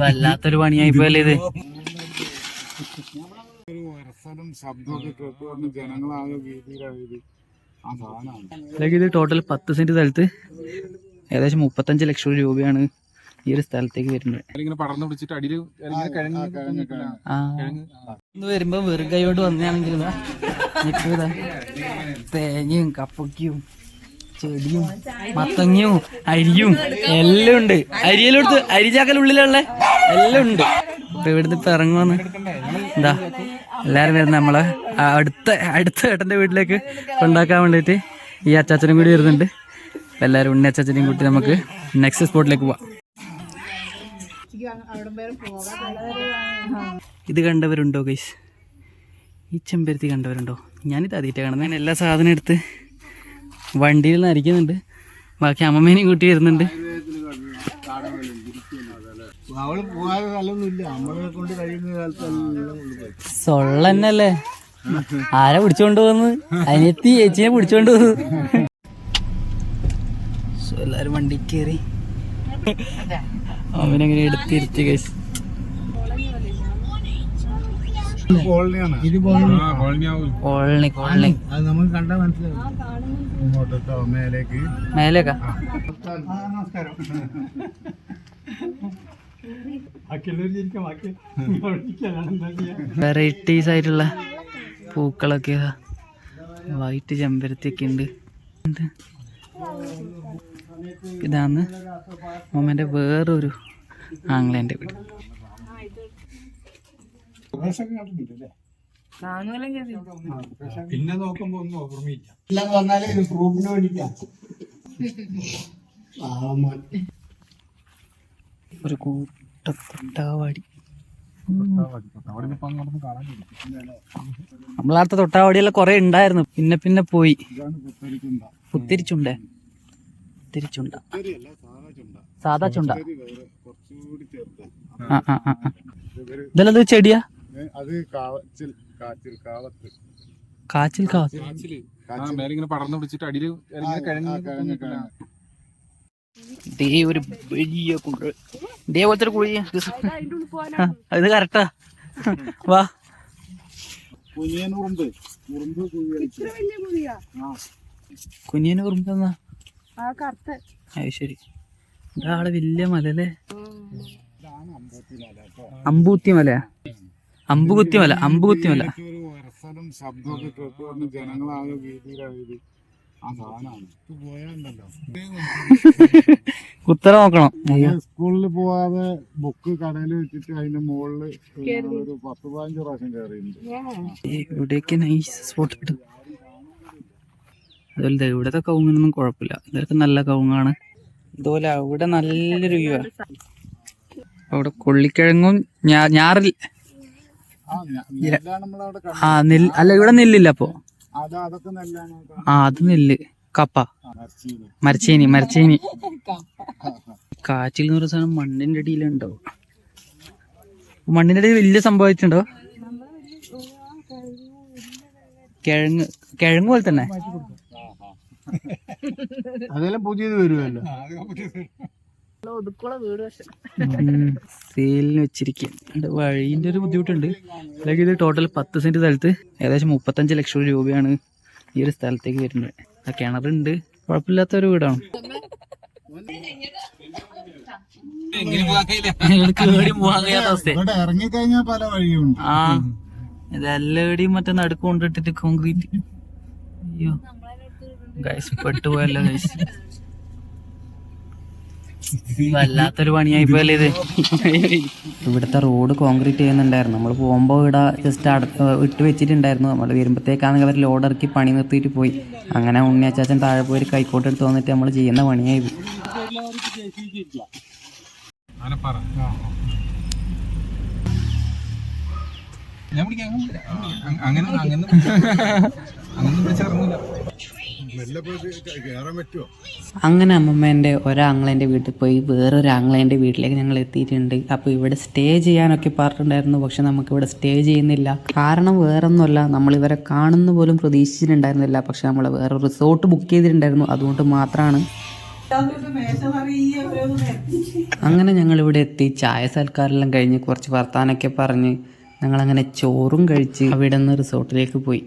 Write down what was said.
വല്ലാത്തൊരു പണിയായി പോയല്ലേ ഇത്? ഇത് ടോട്ടൽ പത്ത് സെന്റ് സ്ഥലത്ത്. ഏകദേശം മുപ്പത്തഞ്ച് ലക്ഷം രൂപയാണ് ഈ ഒരു സ്ഥലത്തേക്ക് വരുന്നത്. ഇത് വരുമ്പോ വെറും വന്നാണെങ്കിലും വന്നാണെങ്കിൽ തേങ്ങയും കപ്പയ്ക്കും ചെടിയും മത്തങ്ങയും അരിയും എല്ലാം ഉണ്ട്. അരിയെല്ലാം അരിചാക്കൽ ഉള്ളിലുള്ള എല്ലാം ഉണ്ട്. ഇപ്പൊ ഇവിടുന്ന് ഇപ്പൊ ഇറങ്ങുവന്ന് എന്താ എല്ലാരും വരുന്ന നമ്മളെ അടുത്ത അടുത്ത ഏട്ടന്റെ വീട്ടിലേക്ക് കൊണ്ടാക്കാൻ വേണ്ടിയിട്ട് ഈ അച്ചാച്ചനും കൂടി വരുന്നുണ്ട്. അപ്പൊ എല്ലാരും ഉണ്ണി അച്ചാച്ചനെയും കൂട്ടി നമുക്ക് നെക്സ്റ്റ് സ്പോട്ടിലേക്ക് പോവാം. ഇത് കണ്ടവരുണ്ടോ ഗൈസ് ഈ ചെമ്പരത്തി കണ്ടവരുണ്ടോ? ഞാനിത് ആദ്യമായിട്ട് കാണുന്നത്. എല്ലാ സാധനം എടുത്ത് വണ്ടിയിൽ നിന്ന് അരിക്കുന്നുണ്ട് ബാക്കി അമ്മമ്മേനെയും കൂട്ടി വരുന്നുണ്ട്. സൊള്ളന്നല്ലേ? ആരാ പിടിച്ചോണ്ട് പോന്ന് അനിയത്തി ചേച്ചിയെ പിടിച്ചോണ്ട് പോന്ന് സോ എല്ലാരും വണ്ടി കയറി. അവനെങ്ങനെ എടുത്തിരുത്തി ഗൈസ് കോളനിയാണ് ഇത് കോളനി. കോളനി അത് നമുക്ക് കണ്ടാൽ മനസ്സിലാവും. മേലേക്ക്. മേലേക്കാ. നമസ്കാരം. വെറൈറ്റീസ് ആയിട്ടുള്ള പൂക്കളൊക്കെ വൈറ്റ് ചെമ്പരത്തിയൊക്കെ ഉണ്ട്. ഇതാന്ന് ഇതാണ് മോമന്റെ വേറൊരു ആംഗ്ലേന്റെ വീട്. പിന്നെ നോക്കുമ്പോ ഒന്നും ഓർമ്മയില്ല. എല്ലാം പറഞ്ഞാൽ ഇത് പ്രൂഫിന് വേണ്ടിട്ടാ. ഒരു കൂട്ടത്തൊട്ടാവാടി നമ്മളടുത്ത തൊട്ടാവാടിയെല്ലാം കൊറേ ഉണ്ടായിരുന്നു. പിന്നെ പിന്നെ പോയി. കുത്തിരിച്ചുണ്ട പുത്തരിയല്ല സാധാ ചുണ്ട. സാധാ ചുണ്ട. കുറച്ചുകൂടി ചേർത്ത്. ആ ആ ആ ഇതല്ലത് ചെടിയാ? അത് കാച്ചിൽ കാച്ചിൽ കാവത്ത്. കാച്ചിൽ കാവത്ത് പടർന്നു പിടിച്ചിട്ട് അടിയിൽ ദേ ഒരു വലിയ കുഴ ഇതേപോലത്തെ ഒരു കുഴി. ഇത് കറക്റ്റാ. വാ. കുനിയൻ ഉറുമ്പ് അത് ശരി. ഇതാളെ വലിയ മല അല്ലേ അമ്പൂത്തി മല അമ്പുകുത്തി മല അമ്പുകുത്തി മല ഇടയ്ക്ക് ഒരു വരസലും ശബ്ദമൊക്കെ കേട്ട് വന്ന് ആ സാധനമാണ്. ഇത് പോയാണ്ടല്ലോ കുത്തറ നോക്കണം സ്കൂളിൽ പോവാതെ ബുക്ക് കടയിൽ വെച്ചിട്ട് അതിന്റെ മുകളിൽ ഒരു പത്ത് പതിനഞ്ച് പ്രാവശ്യം കയറിയിട്ടുണ്ട്. നൈസ് സ്പോട്ട് കിട്ടും അതുപോലെ ഇവിടത്തെ കവുങ്ങൊന്നും കുഴപ്പമില്ല. ഇതൊക്കെ നല്ല കവുങ്ങാണ്. ഇതുപോലെ അവിടെ നല്ലൊരു വ്യൂ അവിടെ കൊള്ളിക്കിഴങ്ങും ഞാറിൽ ആ നെല്ല് അല്ല ഇവിടെ നെല്ലില്ല അപ്പോ? ആ അത് നെല്ല്. കപ്പ. മരച്ചേനി. മരച്ചേനി കാച്ചിൽ എന്ന് പറയുന്ന സാധനം മണ്ണിന്റെ അടിയിലുണ്ടോ? മണ്ണിന്റെ അടിയിൽ വലിയ സംഭവിച്ചിട്ടുണ്ടോ കിഴങ്ങ് കിഴങ്ങ് പോലെ തന്നെ. അതെല്ലാം പുതിയത് വരുമല്ലോ സെയിലിന് വെച്ചിരിക്കുക വഴീന്റെ ഒരു ബുദ്ധിമുട്ടുണ്ട്. അല്ലെങ്കിൽ ഇത് ടോട്ടൽ പത്ത് സെന്റ് സ്ഥലത്ത്. ഏകദേശം മുപ്പത്തഞ്ച് ലക്ഷം രൂപയാണ് ഈ ഒരു സ്ഥലത്തേക്ക് വരുന്നത്. ആ കിണറുണ്ട് കുഴപ്പമില്ലാത്ത ഒരു വീടാണ്. ഇറങ്ങിക്കഴിഞ്ഞാൽ പല വഴിയുണ്ട് ആ ഇതെല്ലാടെയും മറ്റേ നടുക്ക് കൊണ്ടിട്ടിട്ട് കോൺക്രീറ്റ് അയ്യോ. ഗൈസ് പെട്ടുപോയല്ലോ ഗൈസ് വല്ലാത്തൊരു പണിയായി പോലെ ഇത്? ഇവിടുത്തെ റോഡ് കോൺക്രീറ്റ് ചെയ്യുന്നുണ്ടായിരുന്നു. നമ്മൾ പോകുമ്പോൾ ഇവിടെ ജസ്റ്റ് അട ഇട്ട് വെച്ചിട്ടുണ്ടായിരുന്നു. നമ്മൾ വരുമ്പോഴത്തേക്കാണെങ്കിൽ അവർ ലോഡ് ഇറക്കി പണി നിർത്തിയിട്ട് പോയി. അങ്ങനെ ഉണ്ണിയാച്ചാച്ചൻ താഴെ പോയി ഒരു കൈക്കോട്ട് എടുത്ത് വന്നിട്ട് നമ്മൾ ചെയ്യുന്ന പണിയായി അങ്ങനെ അങ്ങനെ അങ്ങനെ അങ്ങനെ അമ്മമ്മേന്റെ ഒരാങ്ങളേന്റെ വീട്ടിൽ പോയി വേറൊരു ആങ്ങളേന്റെ വീട്ടിലേക്ക് ഞങ്ങൾ എത്തിയിട്ടുണ്ട്. അപ്പോൾ ഇവിടെ സ്റ്റേ ചെയ്യാനൊക്കെ പറഞ്ഞിട്ടുണ്ടായിരുന്നു പക്ഷെ നമുക്ക് ഇവിടെ സ്റ്റേ ചെയ്യുന്നില്ല. കാരണം വേറൊന്നുമല്ല നമ്മൾ ഇവരെ കാണുന്ന പോലും പ്രതീക്ഷിച്ചിട്ടുണ്ടായിരുന്നില്ല. പക്ഷെ നമ്മൾ വേറെ റിസോർട്ട് ബുക്ക് ചെയ്തിട്ടുണ്ടായിരുന്നു അതുകൊണ്ട് മാത്രമാണ് അങ്ങനെ ഞങ്ങൾ ഇവിടെ എത്തി ചായ സൽക്കാരെല്ലാം കഴിഞ്ഞ് കുറച്ച് വർത്താനൊക്കെ പറഞ്ഞ് ഞങ്ങളങ്ങനെ ചോറും കഴിച്ച് അവിടെ നിന്ന് റിസോർട്ടിലേക്ക് പോയി.